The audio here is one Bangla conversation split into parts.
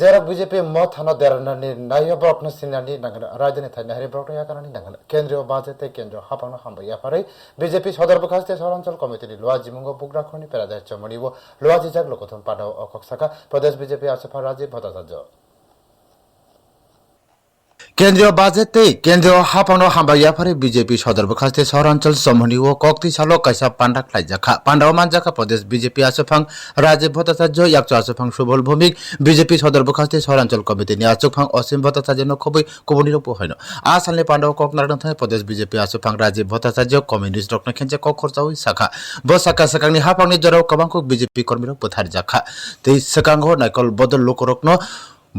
ಜೇರ ಬಿಜೆಪಿ ಮೋತ್ ಹನ್ನೋದು ಎರಡನಲ್ಲಿ ನಯ ಬ್ಲಾಕ್ನಸಿನಲ್ಲಿ ನಂಗಲ ರಾಜನಿ ಥೈ ನಹರಿ ಬ್ಲಾಕ್ನ ಯಾಕನನಿ ನಂಗಲ ಕೇಂದ್ರೀಯ ಬಾಜತೆ ಕೇಂದ್ರ ಹಾಪಂಗ ಹಾಂಬ ಯಾಫರೈ ಬಿಜೆಪಿ সদর বখাস্তে শহরাঞ্চল কমিটিনি লোয়া জিমুঙ্গ বুগরা খনি পেরাদার চমনি ও লোয়া জিজাগ লোকথন পাডাও অকক শাখা প্রদেশ বিজেপি আসফা রাজীব ভট্টাচার্য। কেন্দ্রীয় বাজেটে কেন্দ্রীয় হাফানো হামবাইয়াফারে বিজেপি সদর বখাস্তে শহরাঞ্চল সমনি ও কক্তি সালো কাইসা পান্ডা খাইজাখা পান্ডাও মানজাখা প্রদেশ বিজেপি আসফাং রাজীব ভট্টাচার্য, ইয়াকচু আসফাং সুবল ভৌমিক, বিজেপি সদর বখাস্তে শহরাঞ্চল কমিটিনি আসফাং অসীম ভট্টাচার্য নখবই কবনি রূপ হইন আসালনি পান্ডাও কক নারদন থাই প্রদেশ বিজেপি আসফাং রাজীব ভট্টাচার্য, কমিউনিস্ট রকন খেঞ্চে কক খরচাওই সাখা ব সাকা সাকাংনি হাফাংনি জরাও কবাংকু বিজেপি কর্মী রক পথার জাখা তৈ সাকাঙ্গ নাইকল বদল লোকরকন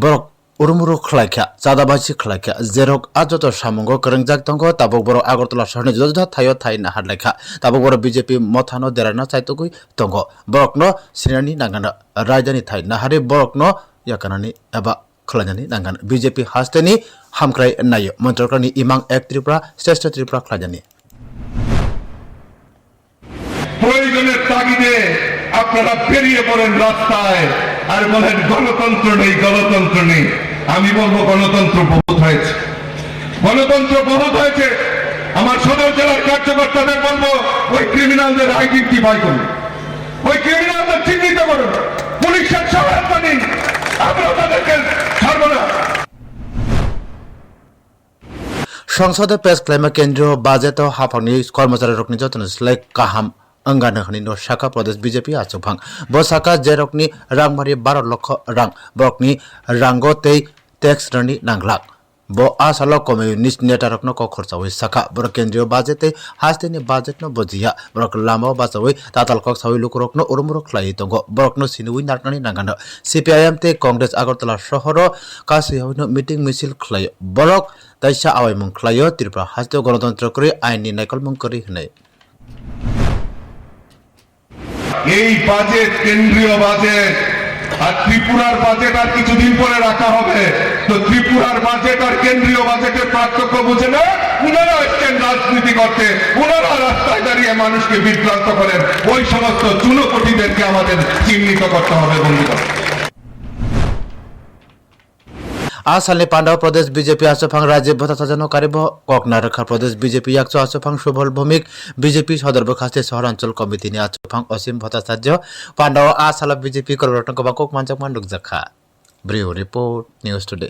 বরক khlaikha chadabaisi khlaikha jerok ajoto samungo krengjak tongo tabok boro agartala shahorni juda juda thayo thai na hadlaikha tabok boro bjp mothano derana chaitogui tongo borokno sinani nangana rajdhani thai nahari borokno yakanani eba khlajani nangana bjp hasteni hamkrai nayo montrokrani imang ek tripura শ্রেষ্ঠ ত্রিপুরা khlajani প্রয়োজনের তাগিদে আপনারা বেরিয়ে পড়েন রাস্তায় আর বলেন, গণতন্ত্র নেই গণতন্ত্র নেই। আমি বলব, গণতন্ত্র বহুত হয়েছে। গণতন্ত্র বহুত হয়েছে। আমার সদর জেলার কার্যকর্তাদের বলব, ওই ক্রিমিনালদের আইডেন্টিফাই করুন ওই ক্রিমিনালদের চিহ্নিত করুন পুলিশের সহায়তা নিন আমরা তাদেরকে ছাড়বো না। সংসদে প্রেস ক্লেমে কেন্দ্রীয় বাজেট হাফাংনি কর্মচারী রকনি যত্ন স্লাই কাহাম ন শাখা প্রদেশ বিজেপি আচুফাং ব শাখা যে রকনি রাংমারি বারো লক্ষ রাং। বরকনি রাঙ্গ তেই ট্যাক্স রানি নাংলাক। ব আসালো কমিউনিস্ট নেতা রকন ক খরচাওই শাখা। বর কেন্দ্রীয় বাজেটে হাস্তেনি বাজেট ন বজিয়া। বরক লামা বাজাওই তাতাল কক সাউই লুক রকন উরুমুরু খ্লাই দঙ্গ বরকন সিনুই নারনানি নাঙ্গানো। সিপিআইএম তে কংগ্রেস আগরতলা শহর কাসি হইনো মিটিং মিছিল খ্লাই বরক তাইসা আওয়াই মুং খ্লাইও ত্রিপুরা হাস্তে গণতন্ত্র করে, আইনি নাইকল মুং করি হনাই এই বাজেট, কেন্দ্রীয় বাজেট। আর ত্রিপুরার বাজেট আর কিছুদিন পরে রাখা হবে। তো ত্রিপুরার বাজেট আর কেন্দ্রীয় বাজেটের পার্থক্য বুঝে না উনারা এসছেন রাজনীতি করতে উনারা রাস্তায় দাঁড়িয়ে মানুষকে বিভ্রান্ত করেন। ওই সমস্ত চুনোপটিদেরকে আমাদের চিহ্নিত করতে হবে, বন্ধুরা। আসালনি পান্ডাও প্রদেশ বিজেপি আসফাং রাজীব ভট্টাচার্য কারিব ককনারখা প্রদেশ বিজেপি একশো আসফাং সুবল ভৌমিক বিজেপি সদর বখাস্তে শহরাঞ্চল নিয়ে আসফাং অসীম ভট্টাচার্য পান্ডাও আসালা বিজেপি কর্মরত্ন কবাকক মানজাক মান্ডুক জাখা ব্রিও রিপোর্ট নিউজ টুডে